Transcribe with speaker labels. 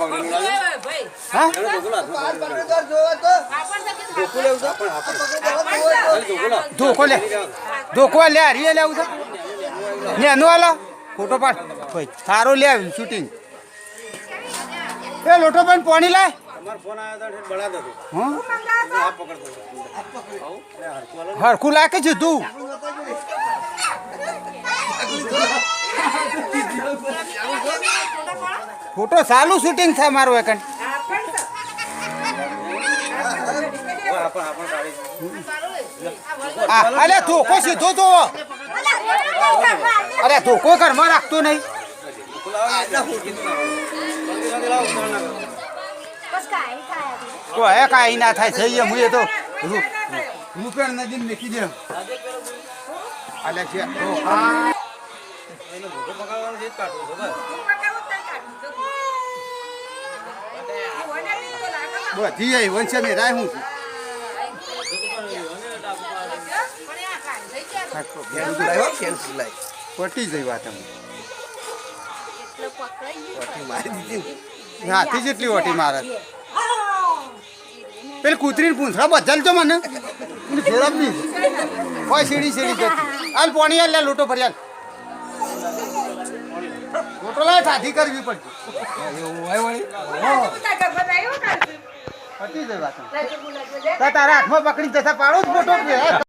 Speaker 1: પકડેલું લાગે.
Speaker 2: હા?
Speaker 1: ધોકો
Speaker 3: પકડી
Speaker 2: લે ધોકો લે હરીએ લેવું છે? ને એનું હાલો. ફોટો પાડ. ભાઈ સારો લે શૂટિંગ એ લોટો પણ પોણી લાય.
Speaker 1: તમારો લાગે છે તો બળાતો હતો.
Speaker 2: હં
Speaker 1: આ પકડતો હતો. આવું? એટલે હરખું હાલો ને.
Speaker 2: હરખું લાય કે જુદું ફોટો ચાલુ શૂટિંગ થાય મારું એકન અલે ધોકો સીધો તો અરે ધોકો ઘરમાં રાખતો નહીં. તો હે કાંઈ ના થાય જઈએ હું મુએ તો રૂપિયા નદી મૂકી દે. અલે છે ધોકા.
Speaker 1: એને ધોકો પકડવાનો છે જ કાઢવો છે, બસ.
Speaker 2: બધી આવી વંશે મેં રાય હું પટી જઈ વાત હાથી જેટલી ઓટી મારે. પેલી કૂતરીને પૂંછડા બદલજો મને. મને ફેરવ નહીં. કોઈ સીડી સીડી જતી. હાલ પોણી હાલ લે લોટો ફરી હાલ. લોટો લાય ઠાઠી કરવી પડતી એવું હોય વળી તારા હાથમાં પકડી જતા પાડો જ મોટો